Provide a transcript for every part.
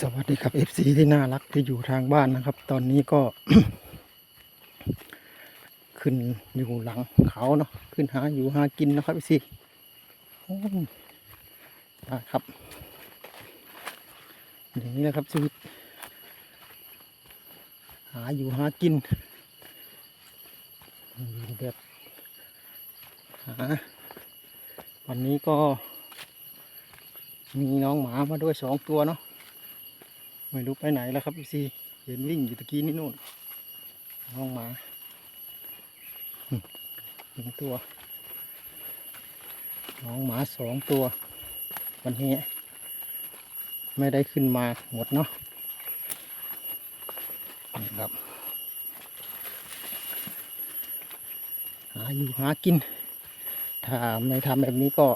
สวัสดีครับ FC ที่น่ารักที่อยู่ทางบ้านนะครับ ตอนนี้ก็ ขึ้นอยู่หลังเขาเนาะขึ้นหาอยู่หากินนะครับ FC โอ้ยได้ครับ อย่างนี้นะครับชีวิต หาอยู่หากินแบบหาวันนี้ก็มีน้องหมามาด้วยสองตัวเนาะ ไม่รู้ไปไหนแล้วครับพี่ซีเห็นวิ่งอยู่ตะกี้นี่นู่นน้องหมาหึหนึ่งตัว น้องหมาสองตัว วันนี้ ไม่ได้ขึ้นมาหมดเนาะนี่ครับ หาอยู่หากิน ถ้าไม่ทำแบบนี้ก็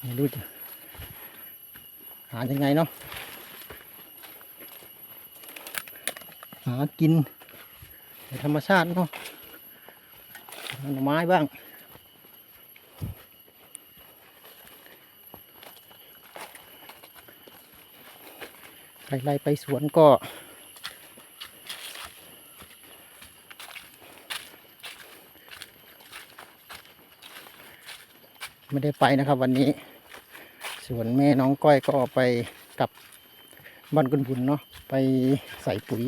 ไม่รู้จะ หายังไงเนาะหากินในธรรมชาติเนาะหน่อไม้บ้างไล่ๆไปสวนก็ไม่ได้ไปนะครับวันนี้ ส่วนแม่น้องก้อยก็ไปกับบ้านกุนบุญเนาะไปใส่ปุ๋ย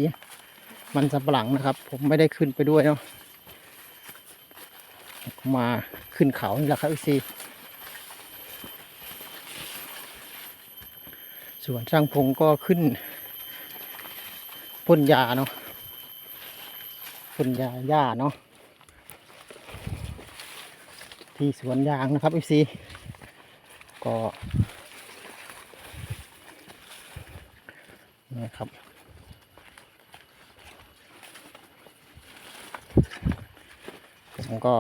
มันสำปะหลังนะครับ ผมไม่ได้ขึ้นไปด้วยเนาะมาขึ้นเขานี่แหละครับซีส่วนช่างพงก็ขึ้นพ่นยาเนาะพ่นยาหญ้าเนาะที่สวนยางนะครับซี ก็นี่ครับผมก็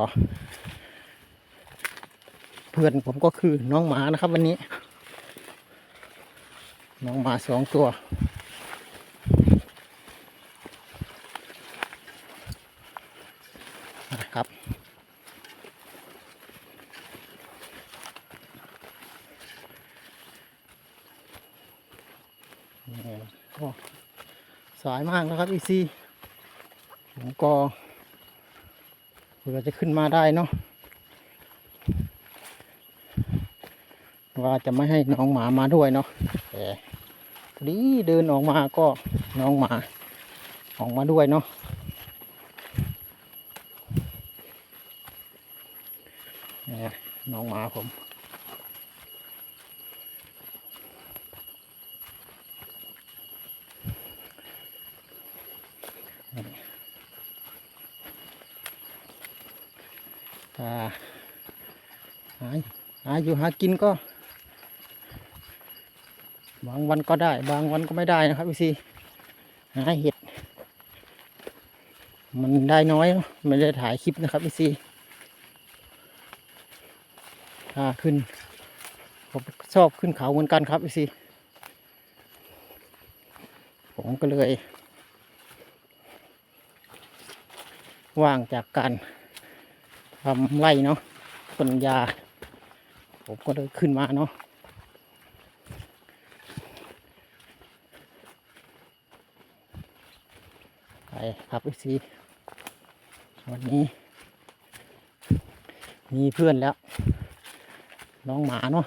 เพื่อนผมก็คือน้องหมานะครับ วันนี้ น้องหมาสองตัว นะครับ นี่ก็ สายมากนะครับอีซีผมก็เผื่อจะขึ้นมาได้เนาะว่าจะไม่ให้น้องหมามาด้วยเนาะแต่ดีเดินออกมาก็น้องหมาออกมาด้วยเนาะนี่น้องหมาผม ถ้าหาหาอยู่หากินก็ บางวันก็ได้ บางวันก็ไม่ได้นะครับพี่ซีหาเห็ด มันได้น้อยเนอะไม่ได้ถ่ายคลิปนะครับพี่ซีถ้าขึ้นผมชอบขึ้นเขาเหมือนกันครับพี่ซีผมก็เลย ว่างจากการทำไร่เนาะต้นยา ผมก็เลยขึ้นมาเนาะไปครับอีซีวันนี้ มีเพื่อนแล้ว น้องหมาเนาะ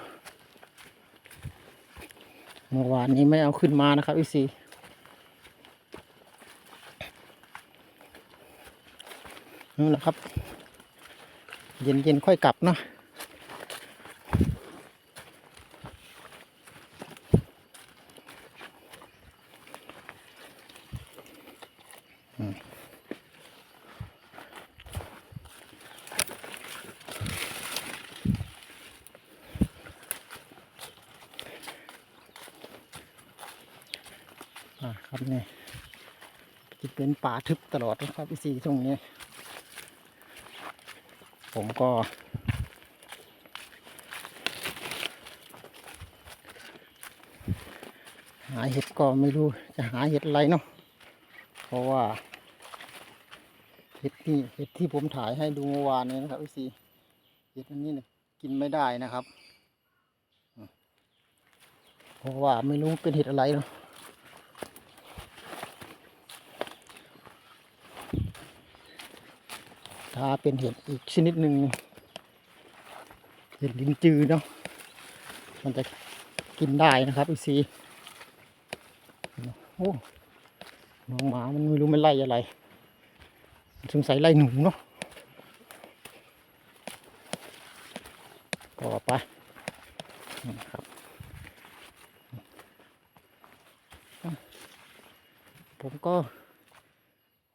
เมื่อวานนี้ไม่เอาขึ้นมานะครับอีซี นั่นแหละครับ เย็นเย็นค่อยกลับเนาะอ่าครับเนี่ยจะเป็นป่าทึบตลอดนะครับพี่สี่ตรงนี้ ผมก็ หาเห็ดก็ไม่รู้จะหาเห็ดอะไรเนาะเพราะว่า เห็ดนี่เห็ดที่ผมถ่ายให้ดูเมื่อวานนี้นะครับพี่ซีเห็ดอันนี้เนี่ยกินไม่ได้นะครับ เพราะว่าไม่รู้เป็นเห็ดอะไรเนาะ ถ้าเป็นเห็ดอีกชนิดหนึ่งเห็ดลิ้นจือเนาะมันจะกินได้นะครับอีซีโอ้น้องหมามันไม่รู้มันไล่อะไรสงสัยไล่หนูเนาะก็ไปนะครับผมก็